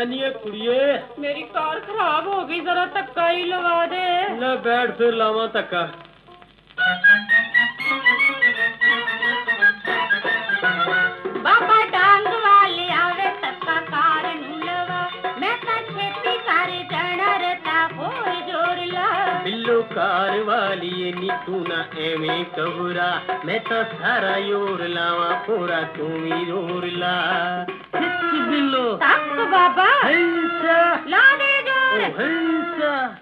ਉਹ ਕੀਆ ਨਹੀਂ ਹੈ ਕੁੜੀਏ ਮੇਰੀ ਕਾਰ ਖਰਾਬ ਹੋ ਗਈ ਜ਼ਰਾ ਧੱਕਾ ਹੀ ਲਵਾ ਦੇ ਲੈ ਬੈਠ ਫਿਰ ਲਾਵਾਂ ਧੱਕਾ ਬਾਬਾ ਡਾਂਗ ਵਾਲੇ ਆਵੇ ਧੱਕਾ ਕਾਰ ਨੂੰ ਲਵਾ ਮੈਂ ਤਾਂ ਛੇਤੀ ਕਰ ਜਾਣਾ ਰਤਾ ਹੋਰ ਜੋਰ ਲਾ ਬਿੱਲੋ ਕਾਰ ਵਾਲੀਏ ਨੀ ਤੂੰ ਨਾ ਐਵੇਂ ਕਬਰਾ ਮੈਂ ਤਾਂ ਸਾਰਾ ਯੋਰ ਲਾਵਾਂ ਪੂਰਾ ਤੂੰ ਵੀ ਯੋਰ ਲਾ ਖਿੱਚ ਬਿੱਲੋ ਤੱਕ ਬਾਬਾ ਹੰਸਾ ਲਾ ਦੇ ਜੋਰ ਉਹ ਹੰਸਾ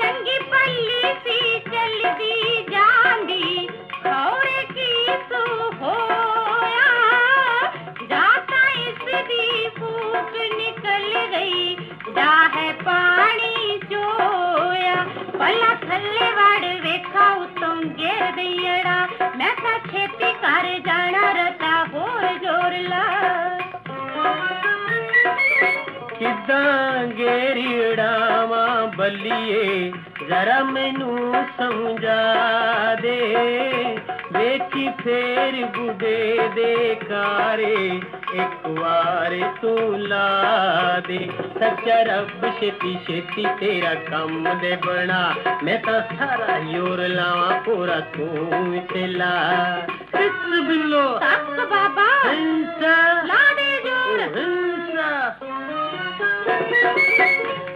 ਚੰਗੀ ਪੱਲੀ ਸੀ ਚਲਦੀ ਜਾਂਦੀ ਖੌਰੇ ਕੀ ਸੂ ਹੋਇਆ ਜਾਤਾ ਇਸ ਦੀ ਫੂਕ ਨਿਕਲ ਗਈ ਜਾ ਹੈ ਪਾਣੀ ਚੋਇਆ ਪੱਲਾ ਥੱਲੇ ਵੜ ਵੇਖਾ ਉਤੋਂ ਗੇਰ ਦਈੜਾ ਮੈਂ ਕਿੱਦਾਂ ਗੇਰੀੜਾਵਾਂ ਬੱਲੀਏ ਜ਼ਰਾ ਮੈਨੂੰ ਸਮਝਾ ਦੇ। ਵੇਖੀ ਫੇਰ ਬੁੱਢੇ ਦੇ ਕਾਰੇ ਇੱਕ ਵਾਰ ਤੂੰ ਲਾ ਦੇ। ਸੱਚਾ ਰੱਬ ਛੇਤੀ ਛੇਤੀ ਤੇਰਾ ਕੰਮ ਦੇ ਬਣਾ। ਮੈਂ ਤਾਂ ਸਾਰਾ ਯੋਰ ਲਾਵਾਂ ਪੂਰਾ ਤੂੰ ਵੀ ਤੇ ਲਾ। ਇਸ ਬਿੱਲੋ। ਤੱਕ ਬਾਬਾ। ਹੰਸਾ। ਲਾ ਦੇ ਜੋਰ। Thank you.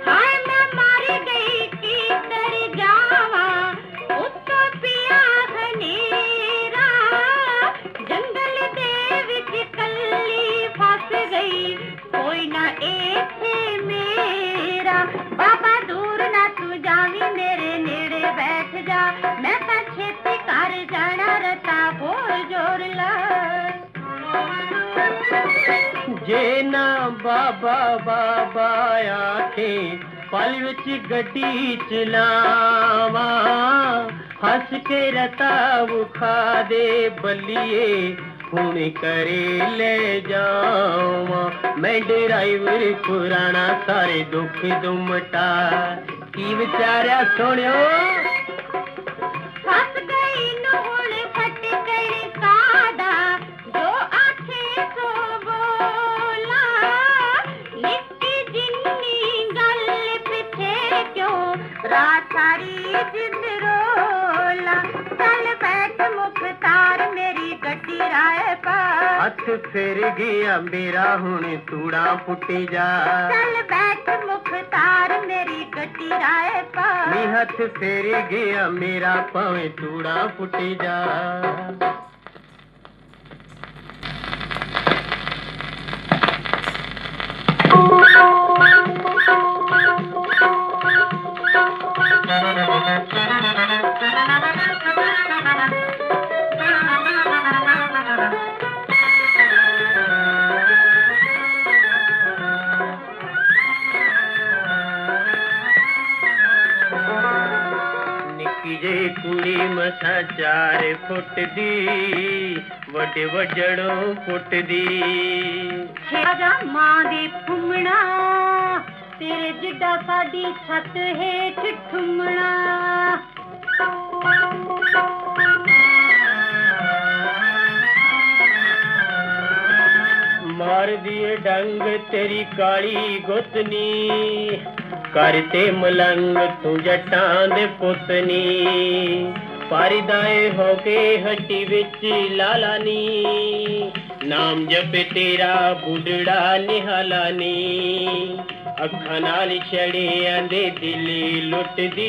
ਜੇ ਨਾ ਬਾਬਾ ਬਾਬਾ ਆਖੇ, ਪਲ ਵਿੱਚ ਗੱਡੀ ਚਲਾਵਾਂ। ਹੱਸ ਕੇ ਰਤਾ ਵਿਖਾ ਦੇ ਬੱਲੀਏ, ਹੁਣ ਕਰੇ ਲੈ ਜਾਵਾਂ। ਮੈਂ ਡਰਾਈਵਰ ਪੁਰਾਣਾ, ਸਾਰੇ ਦੁੱਖ ਦੁਮਟਾ। ਕੀ ਵਿਚਾਰਿਆ ਸੋਹਣਿਓ? ਸਾਰੀ ਜਿੰਦ ਰੋਲਾ। ਚੱਲ ਬੈਠ ਮੁਖਤਾਰ ਮੇਰੀ ਗੱਡੀ ਰਾਏ ਪਾ ਹੱਥ ਫਿਰ ਗਿਆ ਮੇਰਾ ਹੁਣ ਤੂੜਾ ਪੁੱਟੀ ਜਾ। ਚੱਲ ਬੈਠ ਮੁਖਤਾਰ ਮੇਰੀ ਗੱਡੀ ਰਾਏ ਪਾ ਨੀ ਹੱਥ ਫੇਰ ਗਿਆ ਮੇਰਾ ਭਾਵੇਂ ਤੂੜਾ ਫੁੱਟੀ ਜਾ। ਚਾਰ ਫੁੱਟ ਦੀ ਵੱਡੇ ਵੱਜੜੋਂ ਫੁੱਟ ਦੀ ਰਾਜਾ ਮਾਂ ਦੇ ਫੁੰਮਣਾ ਤੇਰੇ ਜਿੱਡਾ ਸਾਡੀ ਛੱਤ ਹੇਠ ਠੁੰਮਣਾ। ਮਾਰਦੀ ਏ ਡੰਗ ਤੇਰੀ ਕਾਲੀ ਗੁੱਤਨੀ ਕਰਤੇ ਮਲੰਗ ਤੂੰ ਜੱਟਾਂ ਦੇ ਪੁੱਤਨੀ। ਪਰਦਾਏ ਹੋ ਕੇ ਹੱਟੀ ਵਿੱਚ ਲਾਲਾਨੀ ਨਾਮ ਜਪ ਤੇਰਾ ਬੁੱਢੜਾ ਨਿਹਾਲਾਨੀ ਅੱਖਾਂ ਨਾਲ ਛੜਿਆਂ ਦੇ ਦਿਲ ਲੁੱਟਦੀ।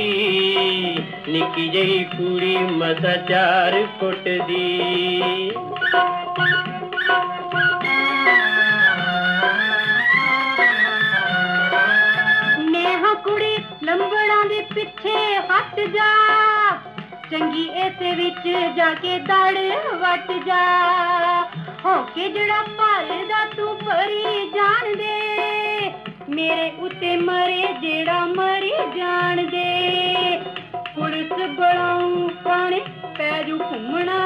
ਨਿੱਕੀ ਜਿਹੀ ਕੁੜੀ ਮਸਾ ਚਾਰ ਫੁੱਟ ਚੰਗੀ ਇਸੇ ਵਿੱਚ ਜਾ ਕੇ ਦੜ ਵਟ ਜਾ। ਹੋ ਕੇ ਜਿਹੜਾ ਭਰਦਾ ਤੂੰ ਪਰੀ ਜਾਣ ਮੇਰੇ ਉੱਤੇ ਮਰੇ ਜਿਹੜਾ ਮਰੀ ਜਾਣ ਦੇ। ਪੁਲਿਸ ਬੜਾਉ ਪਾਣੇ ਪੈ ਜੂ ਘੁੰਮਣਾ,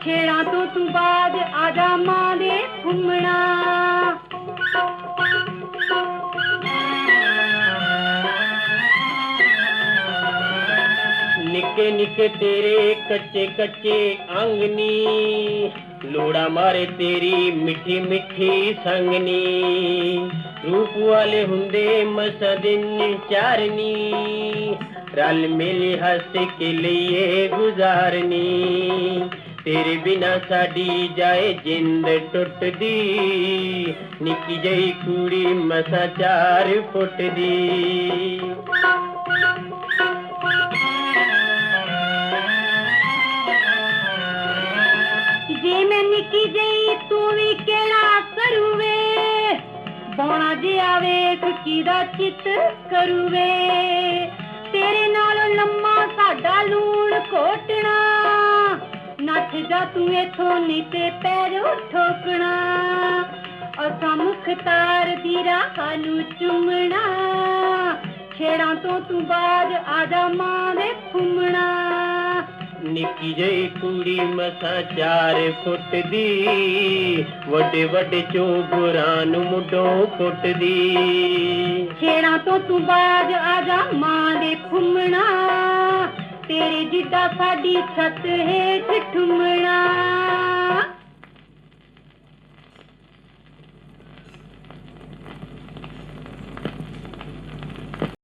ਖੇੜਾਂ ਤੋਂ ਤੂੰ ਬਾਦ ਆ ਮਾਂ ਦੇ ਘੁੰਮਣਾ। ਨਿੱਕੇ ਨਿੱਕੇ ਤੇਰੇ ਕੱਚੇ ਕੱਚੇ ਅੰਗਨੀ ਲੋੜਾ ਮਾਰੇ ਤੇਰੀ ਮਿੱਠੀ ਮਿੱਠੀ ਸੰਗਨੀ। ਰੂਪ ਵਾਲੇ ਹੁੰਦੇ ਮਸਾ ਦਿਨ ਚਾਰਨੀ। ਰਲ ਮਿਲ ਹੱਸ ਕੇ ਲਈਏ ਗੁਜ਼ਾਰਨੀ। ਤੇਰੇ ਬਿਨਾ ਸਾਡੀ ਜਾਏ ਜਿੰਦ ਟੁੱਟਦੀ। ਨਿੱਕੀ ਜਈ ਕੁੜੀ ਮਸਾ ਚਾਰ ਫੁੱਟ ਦੀ ਜੇ ਮੈਂ ਤੂੰ ਵੀ ਕਿਹੜਾ ਕਰੂਵੇ? ਬੋਣਾ ਜਿਹਾ ਵੇਖ ਕਿਦਾ ਚਿੱਤ ਕਰੂਵੇ? ਤੇਰੇ ਨਾਲ ਲੰਮਾ ਸਾਡਾ ਲੂਣ ਕੋਟਣਾ ਨੱਠ ਜਾ ਤੂੰ ਇਥੋਂ, ਨਹੀਂ ਤੇ ਪੈਰ ਠੋਕਣਾ। ਅਸਾਂ ਮੁਖਤਾਰ ਦੀ ਰਾਹ ਨੂੰ ਚੁੰਮਣਾ? ਛੇੜਾਂ ਤੋਂ ਤੂੰ ਬਾਜ ਆ ਜਾ, ਮਾਂ ਦੇ ਫੁੰਮਣਾ ਨਿੱਕੀ ਜਈ ਕੁੜੀ ਮਸਾ ਚਾਰ ਫੁੱਟ ਦੀ ਵੱਡੇ ਵੱਡੇ ਚੋਬਰਾਂ ਨੂੰ ਮੁੱਢੋਂ ਕੁੱਟਦੀ। ਛੇੜਾਂ ਤੋਂ ਤੂੰ ਬਾਜ ਆ ਜਾ ਮਾਂ ਦੇ ਫੁੰਮਣਾ ਤੇਰੇ ਜਿੱਡਾ ਸਾਡੀ ਛੱਤ ਹੇਠ ਠੁੰਮਣਾ।